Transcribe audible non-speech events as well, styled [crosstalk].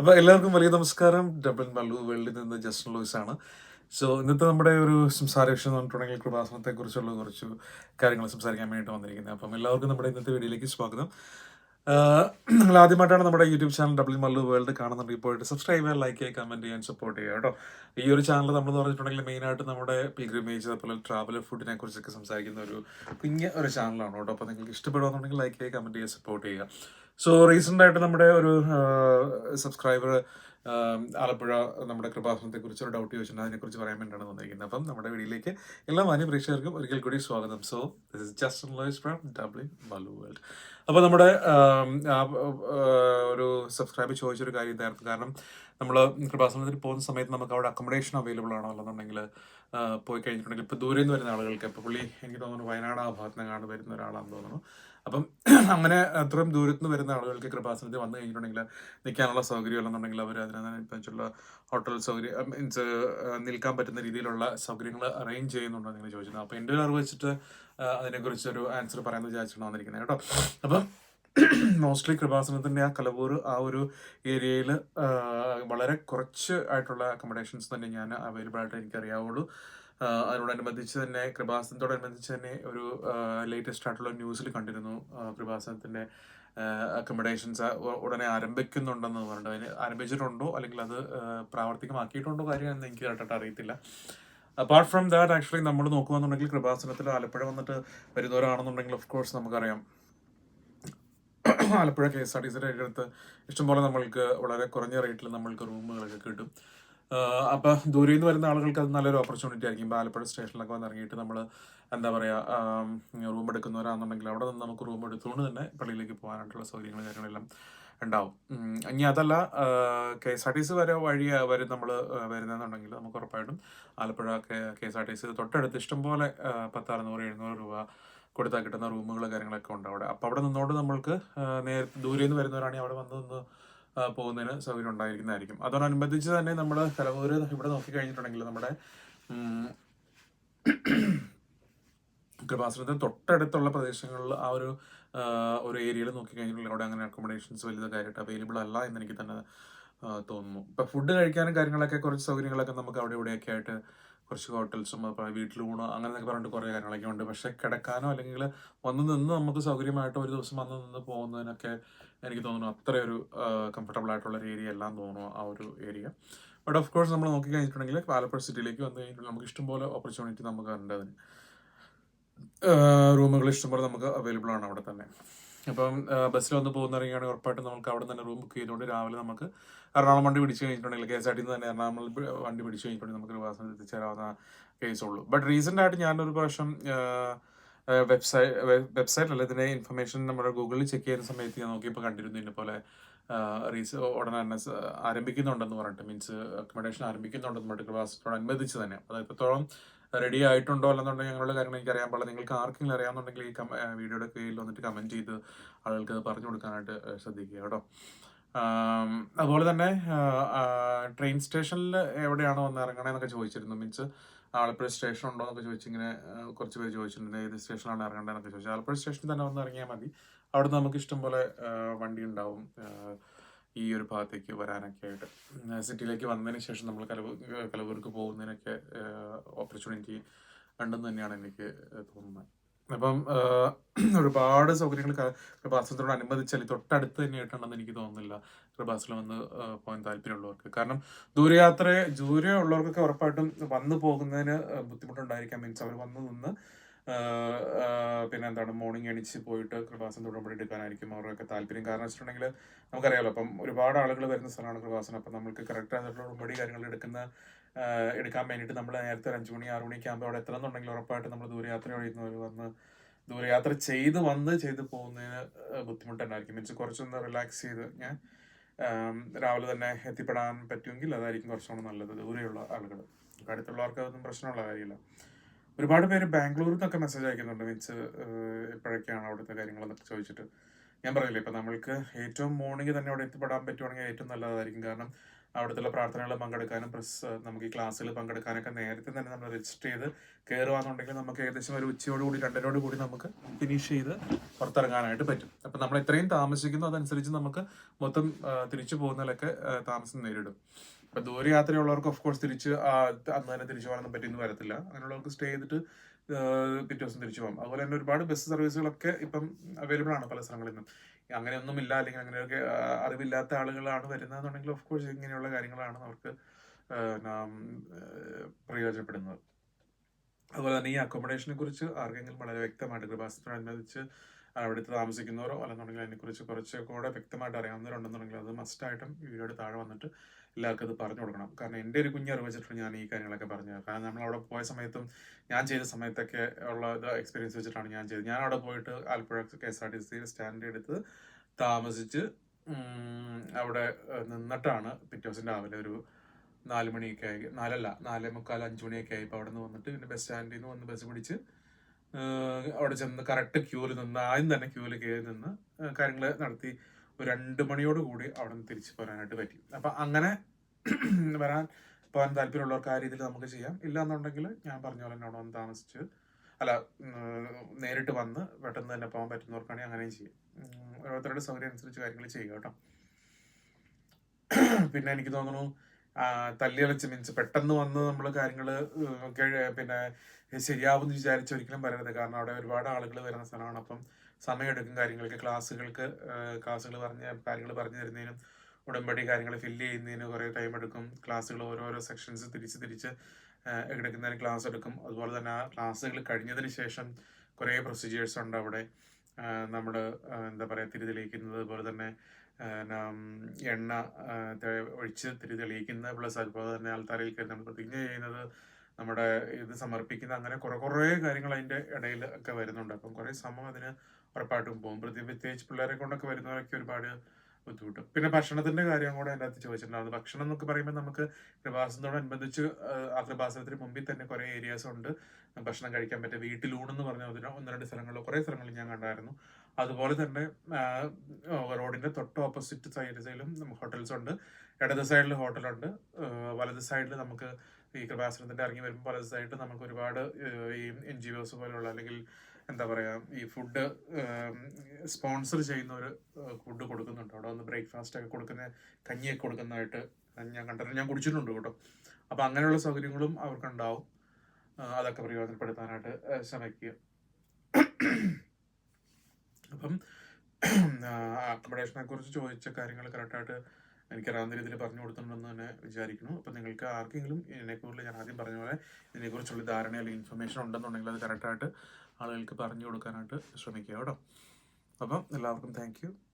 അപ്പോൾ എല്ലാവർക്കും വലിയ നമസ്കാരം. ഡബിൾ മല്ലു വേൾഡിൽ നിന്ന് ജസ്റ്റിൻ ലൂയിസ് ആണ് സോ ഇന്നത്തെ നമ്മുടെ ഒരു സംസാര വിഷയം എന്ന് പറഞ്ഞിട്ടുണ്ടെങ്കിൽ കൃപാസനത്തെ കുറിച്ചുള്ള കുറച്ച് കാര്യങ്ങൾ സംസാരിക്കാൻ വേണ്ടിയിട്ട് വന്നിരിക്കുന്നത്. അപ്പം എല്ലാവർക്കും നമ്മുടെ ഇന്നത്തെ വീഡിയോയിലേക്ക് സ്വാഗതം. നിങ്ങൾ ആദ്യമായിട്ടാണ് നമ്മുടെ YouTube channel double Mallu world കാണുന്നുണ്ട് ഇപ്പോൾ സബ്സ്ക്രൈബ് ചെയ്യാൻ ലൈക്ക് ചെയ്യുക കമന്റ് ചെയ്യാൻ സപ്പോർട്ട് ചെയ്യുക കേട്ടോ. ഈ ഒരു ചാനൽ നമ്മൾ പറഞ്ഞിട്ടുണ്ടെങ്കിൽ മെയിനായിട്ട് നമ്മുടെ പിഗ്രിമേജ് അതുപോലെ ട്രാവൽ ഫുഡിനെ കുറിച്ചൊക്കെ സംസാരിക്കുന്ന ഒരു കുഞ്ഞ ഒരു ചാനലാണ് കേട്ടോ. അപ്പോൾ നിങ്ങൾക്ക് ഇഷ്ടപ്പെടുകയാണെന്നുണ്ടെങ്കിൽ ലൈക്ക് ചെയ്യുക കമന്റ് ചെയ്യുക സപ്പോർട്ട് ചെയ്യുക. സോ റീസെന്റ് ആയിട്ട് നമ്മുടെ ഒരു സബ്സ്ക്രൈബർ ആലപ്പുഴ നമ്മുടെ കൃപാസനത്തെ കുറിച്ച് ഒരു ഡൗട്ട് ചോദിച്ചിട്ടുണ്ട്. അതിനെക്കുറിച്ച് പറയാൻ വേണ്ടിയാണ് വന്നിരിക്കുന്നത്. അപ്പം നമ്മുടെ വീഡിയോയിലേക്ക് എല്ലാ മാന്യ പ്രേക്ഷകർക്കും ഒരിക്കൽ കൂടി സ്വാഗതം. So this is Lois from double Mallu world അപ്പോൾ നമ്മുടെ ഒരു സബ്സ്ക്രൈബ് ചോദിച്ചൊരു കാര്യം ഇതായിരുന്നു. കാരണം നമ്മൾ കൃപാസനത്തിൽ പോകുന്ന സമയത്ത് നമുക്ക് അവിടെ അക്കോമഡേഷൻ അവൈലബിൾ ആണോ അല്ലെന്നുണ്ടെങ്കിൽ പോയി കഴിഞ്ഞിട്ടുണ്ടെങ്കിൽ ഇപ്പോൾ ദൂരെ നിന്ന് വരുന്ന ആളുകൾക്ക് ഇപ്പോൾ പുള്ളി എനിക്ക് തോന്നുന്നു വയനാട് ആ ഭാഗത്ത് വരുന്ന ഒരാളാണെന്ന് തോന്നുന്നു. അപ്പം [clears throat] അങ്ങനെ അത്രയും ദൂരത്ത് നിന്ന് വരുന്ന ആളുകൾക്ക് കൃപാസനത്തിൽ വന്നു കഴിഞ്ഞിട്ടുണ്ടെങ്കിൽ നിൽക്കാനുള്ള സൗകര്യം അല്ലെന്നുണ്ടെങ്കിൽ അവർ അതിനനുസരിച്ചുള്ള ഹോട്ടൽ സൗകര്യം മീൻസ് നിൽക്കാൻ പറ്റുന്ന രീതിയിലുള്ള സൗകര്യങ്ങൾ അറേഞ്ച് ചെയ്യുന്നുണ്ടോ നിങ്ങൾ ചോദിച്ചത് അപ്പോൾ എന്റെ ഒരു അറിവ് വെച്ചിട്ട് അതിനെക്കുറിച്ച് അതിനെക്കുറിച്ചൊരു ആൻസർ പറയാമെന്ന് വിചാരിച്ചിട്ടാണ് വന്നിരിക്കുന്നത് കേട്ടോ. അപ്പം [clears throat] മോസ്റ്റ്ലി കൃപാസനത്തിന്റെ ആ കലവൂർ ആ ഒരു ഏരിയയിൽ വളരെ കുറച്ച് ആയിട്ടുള്ള അക്കോമഡേഷൻസ് തന്നെ ഞാൻ അവൈലബിൾ ആയിട്ട് എനിക്കറിയാവുള്ളൂ. അതിനോടനുബന്ധിച്ച് തന്നെ കൃപാസനത്തോടനുബന്ധിച്ച് തന്നെ ഒരു ലേറ്റസ്റ്റ് ആയിട്ടുള്ള ന്യൂസിൽ കണ്ടിരുന്നു. കൃപാസനത്തിന്റെ അക്കോമഡേഷൻസ് ഉടനെ ആരംഭിക്കുന്നുണ്ടെന്ന് പറഞ്ഞിട്ട്. അതിന് ആരംഭിച്ചിട്ടുണ്ടോ? അല്ലെങ്കിൽ അത് പ്രാവർത്തികമാക്കിയിട്ടുണ്ടോ കാര്യമെന്ന് എനിക്ക് കേട്ടിട്ട് അറിയത്തില്ല. അപ്പാർട്ട് ഫ്രം ദാറ്റ് ആക്ച്വലി നമ്മൾ നോക്കുകയാണെന്നുണ്ടെങ്കിൽ കൃപാസനത്തിൽ ആലപ്പുഴ വന്നിട്ട് വരുന്നവരാണെന്നുണ്ടെങ്കിൽ ഓഫ് കോഴ്സ് നമുക്കറിയാം. Alappuzha K S R T സിയുടെ അടുത്ത് ഇഷ്ടംപോലെ നമ്മൾക്ക് വളരെ കുറഞ്ഞ റേറ്റിൽ നമ്മൾക്ക് റൂമുകളൊക്കെ കിട്ടും. അപ്പോൾ ദൂരെ നിന്ന് വരുന്ന ആളുകൾക്ക് അത് നല്ലൊരു ഓപ്പർച്യൂണിറ്റി ആയിരിക്കും. ആലപ്പുഴ സ്റ്റേഷനിലൊക്കെ വന്ന് ഇറങ്ങിയിട്ട് നമ്മൾ എന്താ പറയുക റൂം എടുക്കുന്നവരാണെന്നുണ്ടെങ്കിൽ അവിടെ നിന്ന് നമുക്ക് റൂം എടുത്തുകൊണ്ട് തന്നെ പള്ളിയിലേക്ക് പോകാനായിട്ടുള്ള സൗകര്യങ്ങൾ കാര്യങ്ങളെല്ലാം ഉണ്ടാവും. ഇനി അതല്ല K S R T C വരെ വഴി വരും നമ്മൾ വരുന്നതെന്നുണ്ടെങ്കിൽ നമുക്ക് ഉറപ്പായിട്ടും Alappuzha K S R T C തൊട്ടടുത്ത് ഇഷ്ടംപോലെ പത്ത് അറുന്നൂറ് എഴുന്നൂറ് രൂപ കൊടുത്താൽ കിട്ടുന്ന റൂമുകൾ കാര്യങ്ങളൊക്കെ ഉണ്ട് അവിടെ. അപ്പോൾ അവിടെ നിന്നുകൊണ്ട് നമ്മൾക്ക് നേരത്തെ ദൂരെ നിന്ന് വരുന്നവരാണെങ്കിൽ അവിടെ വന്ന് നിന്ന് പോകുന്നതിന് സൗകര്യം ഉണ്ടായിരിക്കുന്നതായിരിക്കും. അതോടനുബന്ധിച്ച് തന്നെ നമ്മൾ കലവൂര് ഇവിടെ നോക്കിക്കഴിഞ്ഞിട്ടുണ്ടെങ്കിൽ നമ്മുടെ കൃപാശ്രമത്തിന് തൊട്ടടുത്തുള്ള പ്രദേശങ്ങളിൽ ആ ഒരു ഒരു ഏരിയയിൽ നോക്കിക്കഴിഞ്ഞിട്ടുണ്ടെങ്കിൽ അവിടെ അങ്ങനെ അക്കോമഡേഷൻസ് വലുതായിട്ട് അവൈലബിൾ അല്ല എന്ന് എനിക്ക് തന്നെ തോന്നുന്നു. ഇപ്പം ഫുഡ് കഴിക്കാനും കാര്യങ്ങളൊക്കെ കുറച്ച് സൗകര്യങ്ങളൊക്കെ നമുക്ക് അവിടെ ഇവിടെയൊക്കെ ആയിട്ട് കുറച്ച് ഹോട്ടൽസും അതുപോലെ ഊണോ അങ്ങനെയൊക്കെ പറഞ്ഞിട്ട് കുറേ കാര്യങ്ങളൊക്കെ ഉണ്ട്. പക്ഷേ കിടക്കാനോ അല്ലെങ്കിൽ വന്ന് നിന്ന് നമുക്ക് സൗകര്യമായിട്ട് ഒരു ദിവസം വന്ന് നിന്ന് പോകുന്നതിനൊക്കെ എനിക്ക് തോന്നുന്നു അത്രയൊരു കംഫർട്ടബിൾ ആയിട്ടുള്ള ഏരിയ എല്ലാം തോന്നുന്നു ആ ഒരു ഏരിയ ബട്ട് ഓഫ് കോഴ്സ് നമ്മൾ നോക്കി കഴിഞ്ഞിട്ടുണ്ടെങ്കിൽ ആലപ്പുഴ സിറ്റിയിലേക്ക് വന്നു കഴിഞ്ഞിട്ടുണ്ടെങ്കിൽ നമുക്ക് ഇഷ്ടംപോലെ ഓപ്പർച്യൂണിറ്റി നമുക്ക് ഉണ്ട് അതിന്. റൂമുകൾ ഇഷ്ടംപോലെ നമുക്ക് അവൈലബിൾ ആണ് അവിടെ തന്നെ. അപ്പം ബസ്സിൽ വന്ന് പോകുന്നിറങ്ങിയാണെങ്കിൽ ഉറപ്പായിട്ടും നമുക്ക് അവിടെ തന്നെ റൂം ബുക്ക് ചെയ്തുകൊണ്ട് രാവിലെ നമുക്ക് എറണാകുളം വണ്ടി പിടിച്ച് കഴിഞ്ഞിട്ടുണ്ടെങ്കിൽ കെ എസ് ആർ ടി തന്നെ എറണാകുളം വണ്ടി പിടിച്ച് കഴിഞ്ഞിട്ടുണ്ടെങ്കിൽ നമുക്ക് വാസന എത്തിച്ചേരാവുന്ന കേസുള്ളൂ. ബട്ട് റീസെന്റ് ആയിട്ട് ഞാനൊരു പ്രാവശ്യം വെബ്സൈറ്റ് വെബ്സൈറ്റ് അല്ല ഇതിന്റെ ഇൻഫർമേഷൻ നമ്മുടെ ഗൂഗിളിൽ ചെക്ക് ചെയ്യുന്ന സമയത്ത് ഞാൻ നോക്കിയപ്പോൾ കണ്ടിരുന്നു ഇതിനെ പോലെ റീസ് ഉടനെ തന്നെ ആരംഭിക്കുന്നുണ്ടെന്ന് പറഞ്ഞിട്ട് മീൻസ് അക്കോമഡേഷൻ ആരംഭിക്കുന്നുണ്ടെന്ന് പറഞ്ഞിട്ട് കൃപാസത്തോടനുബന്ധിച്ച് തന്നെ. അപ്പോൾ എത്രത്തോളം റെഡി ആയിട്ടുണ്ടോ അല്ലെന്നുണ്ടെങ്കിൽ ഞങ്ങളുടെ കാര്യങ്ങൾ എനിക്ക് അറിയാൻ പാടില്ല. നിങ്ങൾക്ക് ആർക്കെങ്കിലും അറിയാമെന്നുണ്ടെങ്കിൽ ഈ വീഡിയോയുടെ കീഴിൽ വന്നിട്ട് കമന്റ് ചെയ്ത് ആളുകൾക്ക് അത് പറഞ്ഞു കൊടുക്കാനായിട്ട് ശ്രദ്ധിക്കുക കേട്ടോ. അതുപോലെ തന്നെ ട്രെയിൻ സ്റ്റേഷനിൽ എവിടെയാണ് വന്ന് ഇറങ്ങണേന്നൊക്കെ ചോദിച്ചിരുന്നു. മീൻസ് ആലപ്പുഴ സ്റ്റേഷൻ ഉണ്ടോ എന്നൊക്കെ ചോദിച്ച് ഇങ്ങനെ കുറച്ച് പേര് ചോദിച്ചിട്ടുണ്ട്. ഏത് സ്റ്റേഷനിലാണ് ഇറങ്ങേണ്ടതെന്നൊക്കെ ചോദിച്ചു. ആലപ്പുഴ സ്റ്റേഷനിൽ തന്നെ വന്ന് ഇറങ്ങിയാൽ മതി. അവിടെ നമുക്ക് ഇഷ്ടം പോലെ വണ്ടി ഉണ്ടാവും. ഈ ഒരു ഭാഗത്തേക്ക് വരാനൊക്കെ ആയിട്ട് സിറ്റിയിലേക്ക് വന്നതിന് ശേഷം നമ്മൾ കലവൂർ കലവൂർക്ക് പോകുന്നതിനൊക്കെ ഓപ്പർച്യൂണിറ്റി ഉണ്ടെന്ന് തന്നെയാണ് എനിക്ക് തോന്നുന്നത്. അപ്പം ഒരുപാട് സൗകര്യങ്ങൾ കൃപാസനത്തോട് അനുബന്ധിച്ചാൽ തൊട്ടടുത്ത് തന്നെ ആയിട്ടുണ്ടെന്ന് എനിക്ക് തോന്നുന്നില്ല കൃപാസനം വന്ന് പോകാൻ താല്പര്യമുള്ളവർക്ക്. കാരണം ദൂരയാത്ര ദൂരെ ഉള്ളവർക്കൊക്കെ ഉറപ്പായിട്ടും വന്നു പോകുന്നതിന് ബുദ്ധിമുട്ടുണ്ടായിരിക്കാം. മീൻസ് അവർ വന്ന് നിന്ന് പിന്നെ എന്താണ് മോർണിംഗ് എണീച്ച് പോയിട്ട് കൃപാസനം തുടങ്ങുമ്പോൾ എടുക്കാനായിരിക്കും അവരൊക്കെ താല്പര്യം. കാരണം വെച്ചിട്ടുണ്ടെങ്കിൽ നമുക്കറിയാലോ അപ്പം ഒരുപാട് ആളുകൾ വരുന്ന സ്ഥലമാണ് കൃപാസനം. അപ്പം നമുക്ക് കറക്റ്റ് ആയിട്ടുള്ള ഉടമ്പടി കാര്യങ്ങൾ എടുക്കുന്ന എടുക്കാൻ വേണ്ടിയിട്ട് നമ്മൾ നേരത്തെ ഒരു അഞ്ച് മണി ആറ് മണിയൊക്കെ ആകുമ്പോൾ അവിടെ എത്തണം എന്നുണ്ടെങ്കിൽ ഉറപ്പായിട്ട് നമ്മൾ ദൂരയാത്ര കഴിയുന്നവർ വന്ന് ദൂരയാത്ര ചെയ്ത് വന്ന് ചെയ്ത് പോകുന്നതിന് ബുദ്ധിമുട്ടുണ്ടായിരിക്കും മീൻസ് കുറച്ചൊന്ന് റിലാക്സ് ചെയ്ത് ഞാൻ രാവിലെ തന്നെ എത്തിപ്പെടാൻ പറ്റുമെങ്കിൽ അതായിരിക്കും കുറച്ചുകൂടെ നല്ലത്. ദൂരെയുള്ള ആളുകൾ. അടുത്തുള്ളവർക്ക് അതൊന്നും പ്രശ്നമുള്ള കാര്യമില്ല. ഒരുപാട് പേര് ബാംഗ്ലൂരിൽ നിന്നൊക്കെ മെസ്സേജ് അയക്കുന്നുണ്ട് മീൻസ് എപ്പോഴൊക്കെയാണ് അവിടുത്തെ കാര്യങ്ങളെന്നൊക്കെ ചോദിച്ചിട്ട്. ഞാൻ പറയില്ലേ ഇപ്പം നമ്മൾക്ക് ഏറ്റവും മോർണിംഗ് തന്നെ അവിടെ എത്തിപ്പെടാൻ പറ്റുവാണെങ്കിൽ ഏറ്റവും നല്ലതായിരിക്കും. കാരണം അവിടുത്തെ പ്രാർത്ഥനകളിൽ പങ്കെടുക്കാനും പ്ലസ് നമുക്ക് ഈ ക്ലാസ്സിൽ പങ്കെടുക്കാനൊക്കെ നേരത്തെ തന്നെ നമ്മൾ രജിസ്റ്റർ ചെയ്ത് കയറുകയാണെന്നുണ്ടെങ്കിൽ നമുക്ക് ഏകദേശം ഒരു ഉച്ചയോടുകൂടി രണ്ടരോട് കൂടി നമുക്ക് ഫിനിഷ് ചെയ്ത് പുറത്തിറങ്ങാനായിട്ട് പറ്റും. അപ്പം നമ്മൾ എത്രയും താമസിക്കുന്നു അതനുസരിച്ച് നമുക്ക് മൊത്തം തിരിച്ചു പോകുന്നതിലൊക്കെ താമസം നേരിടും. ഇപ്പം ദൂര യാത്രയുള്ളവർക്ക് ഓഫ് കോഴ്സ് തിരിച്ച് അന്ന് തന്നെ തിരിച്ചു പോകാനൊന്നും പറ്റിയെന്ന് വരത്തില്ല. അങ്ങനെയുള്ളവർക്ക് സ്റ്റേ ചെയ്തിട്ട് പിറ്റേ ദിവസം തിരിച്ചു പോകാം. അതുപോലെ തന്നെ ഒരുപാട് ബസ് സർവീസുകളൊക്കെ ഇപ്പം അവൈലബിൾ ആണ് പല സ്ഥലങ്ങളിൽ നിന്നും. അങ്ങനെയൊന്നും ഇല്ല അല്ലെങ്കിൽ അങ്ങനെയൊക്കെ അറിവില്ലാത്ത ആളുകളാണ് വരുന്നതെന്നുണ്ടെങ്കിൽ ഓഫ് കോഴ്സ് ഇങ്ങനെയുള്ള കാര്യങ്ങളാണ് അവർക്ക് പ്രയോജനപ്പെടുന്നത്. അതുപോലെ തന്നെ ഈ അക്കോമഡേഷനെ കുറിച്ച് ആർക്കെങ്കിലും വളരെ വ്യക്തമായിട്ട് കൃപാസനത്തോടനുബന്ധിച്ച് അവിടുത്തെ താമസിക്കുന്നവരോ അല്ലെന്നുണ്ടെങ്കിൽ അതിനെക്കുറിച്ച് കുറച്ച് കൂടെ വ്യക്തമായിട്ട് അറിയാവുന്നവരുണ്ടെന്നുണ്ടെങ്കിൽ അത് മസ്റ്റായിട്ടും വീഡിയോയുടെ താഴെ വന്നിട്ട് എല്ലാവർക്കും അത് പറഞ്ഞു കൊടുക്കണം. കാരണം എന്റെ ഒരു കുഞ്ഞറിവ് വെച്ചിട്ടാണ് ഞാൻ ഈ കാര്യങ്ങളൊക്കെ പറഞ്ഞത്. കാരണം നമ്മൾ അവിടെ പോയ സമയത്തും ഞാൻ ചെയ്ത സമയത്തൊക്കെ ഉള്ള ഇത് എക്സ്പീരിയൻസ് വെച്ചിട്ടാണ് ഞാൻ ചെയ്തത്. ഞാൻ അവിടെ പോയിട്ട് Alappuzha K S R T C stand എടുത്ത് താമസിച്ച് അവിടെ നിന്നിട്ടാണ് പിറ്റേ ദിവസം രാവിലെ ഒരു നാല് മണിയൊക്കെ ആയി നാലല്ല നാല് മുക്കാൽ അഞ്ച് മണിയൊക്കെ ആയി ഇപ്പോൾ അവിടെ നിന്ന് വന്നിട്ട് പിന്നെ ബസ് സ്റ്റാൻഡിൽ നിന്ന് വന്ന് ബസ് പിടിച്ച് അവിടെ ചെന്ന് കറക്റ്റ് ക്യൂവിൽ നിന്ന് ആദ്യം തന്നെ ക്യൂവിൽ കയറി നിന്ന് കാര്യങ്ങൾ നടത്തി ഒരു രണ്ട് മണിയോട് കൂടി അവിടെ നിന്ന് തിരിച്ചു പോരാനായിട്ട് പറ്റി. അപ്പം അങ്ങനെ [clears throat] വരാൻ പോകാൻ താല്പര്യമുള്ളവർക്ക് ആ രീതിയിൽ നമുക്ക് ചെയ്യാം. ഇല്ലാന്നുണ്ടെങ്കിൽ ഞാൻ പറഞ്ഞ പോലെ തന്നെ അവിടെ വന്ന് താമസിച്ച് അല്ല നേരിട്ട് വന്ന് പെട്ടെന്ന് തന്നെ പോകാൻ പറ്റുന്നവർക്കാണെങ്കിൽ അങ്ങനെയും ചെയ്യാം. ഓരോരുത്തരുടെ സൗകര്യം അനുസരിച്ച് കാര്യങ്ങൾ ചെയ്യുക കേട്ടോ. [clears throat] പിന്നെ എനിക്ക് തോന്നുന്നു ആ, തല്ലിയലച്ച് മീൻസ് പെട്ടെന്ന് വന്ന് നമ്മൾ കാര്യങ്ങൾ പിന്നെ ശരിയാവുമെന്ന് വിചാരിച്ച് ഒരിക്കലും പറയരുത്. കാരണം അവിടെ ഒരുപാട് ആളുകൾ വരുന്ന സ്ഥലമാണ്. അപ്പം സമയമെടുക്കും കാര്യങ്ങൾക്ക്. ക്ലാസ്സുകൾക്ക് ക്ലാസ്സുകൾ പറഞ്ഞ കാര്യങ്ങൾ പറഞ്ഞു തരുന്നതിനും ഉടമ്പടി കാര്യങ്ങൾ ഫില്ല് ചെയ്യുന്നതിന് കുറേ ടൈം എടുക്കും. ക്ലാസ്സുകൾ ഓരോരോ സെക്ഷൻസ് തിരിച്ച് തിരിച്ച് എടുക്കുന്നതിന് ക്ലാസ് എടുക്കും. അതുപോലെ തന്നെ ആ ക്ലാസ്സുകൾ കഴിഞ്ഞതിന് ശേഷം കുറേ പ്രൊസീജിയേഴ്സ് ഉണ്ട് അവിടെ. നമ്മൾ എന്താ പറയുക തിരി തെളിയിക്കുന്നത്. അതുപോലെ തന്നെ എണ്ണ ഒഴിച്ച് തിരി തെളിയിക്കുന്നത് പ്ലസ് അതുപോലെ തന്നെ ആൾത്താരയിൽ കയറി നമ്മൾ പ്രതിജ്ഞ ചെയ്യുന്നത് നമ്മുടെ ഇത് സമർപ്പിക്കുന്ന അങ്ങനെ കുറേ കുറേ കാര്യങ്ങൾ അതിന്റെ ഇടയിൽ ഒക്കെ വരുന്നുണ്ട്. അപ്പം കുറേ സമയം അതിന് ഉറപ്പായിട്ടും പോകും. പ്രതി പ്രത്യേകിച്ച് പിള്ളേരെ കൊണ്ടൊക്കെ വരുന്നവരൊക്കെ ഒരുപാട് ബുദ്ധിമുട്ട്. പിന്നെ ഭക്ഷണത്തിന്റെ കാര്യം കൂടെ അതിന്റെ അകത്ത് ചോദിച്ചിട്ടുണ്ടായിരുന്നു. ഭക്ഷണം എന്നൊക്കെ പറയുമ്പോൾ നമുക്ക് കൃപാസനത്തോടനുബന്ധിച്ച് ആ കൃപാസനത്തിന് മുമ്പിൽ തന്നെ കുറേ ഏരിയാസ് ഉണ്ട്. ഭക്ഷണം കഴിക്കാൻ പറ്റിയ വീട്ടിലൂണെന്ന് പറഞ്ഞ ഒന്ന് രണ്ട് സ്ഥലങ്ങളിൽ കുറേ സ്ഥലങ്ങളിൽ ഞാൻ കണ്ടായിരുന്നു. അതുപോലെ തന്നെ റോഡിന്റെ തൊട്ട് ഓപ്പോസിറ്റ് സൈഡിലും ഹോട്ടൽസ് ഉണ്ട്. ഇടത് സൈഡിൽ ഹോട്ടലുണ്ട്. വലത് സൈഡിൽ നമുക്ക് ഈ കൃപാസനത്തിന്റെ ഇറങ്ങി വരുമ്പോൾ വലത് സൈഡിൽ നമുക്ക് ഒരുപാട് ഈ എൻ ജി ഒസ് പോലുള്ള അല്ലെങ്കിൽ എന്താ പറയാ ഈ ഫുഡ് സ്പോൺസർ ചെയ്യുന്ന ഒരു ഫുഡ് കൊടുക്കുന്നുണ്ട്. അവിടെ വന്ന് ബ്രേക്ക്ഫാസ്റ്റ് ഒക്കെ കൊടുക്കുന്ന കഞ്ഞിയൊക്കെ കൊടുക്കുന്നതായിട്ട് ഞാൻ കണ്ടിട്ടുണ്ട് ഞാൻ കുടിച്ചിട്ടുണ്ട് കേട്ടോ. അപ്പൊ അങ്ങനെയുള്ള സൗകര്യങ്ങളും അവർക്കുണ്ടാവും. അതൊക്കെ പ്രയോജനപ്പെടുത്താനായിട്ട് ശ്രമിക്കുക. അപ്പം അക്കോമഡേഷനെ കുറിച്ച് ചോദിച്ച കാര്യങ്ങൾ കറക്റ്റായിട്ട് എനിക്കറിയാവുന്ന രീതിയിൽ പറഞ്ഞു കൊടുത്തിട്ടുണ്ടെന്ന് തന്നെ വിചാരിക്കുന്നു. അപ്പം നിങ്ങൾക്ക് ആർക്കെങ്കിലും ഇതിനെക്കുറിച്ച് ഞാൻ ആദ്യം പറഞ്ഞ പോലെ ഇതിനെക്കുറിച്ചുള്ള ധാരണ അല്ലെങ്കിൽ ഇൻഫർമേഷൻ ഉണ്ടെന്നുണ്ടെങ്കിൽ അത് കറക്റ്റായിട്ട് ആളുകൾക്ക് പറഞ്ഞു കൊടുക്കാനായിട്ട് ശ്രമിക്കുക കേട്ടോ. അപ്പം എല്ലാവർക്കും താങ്ക്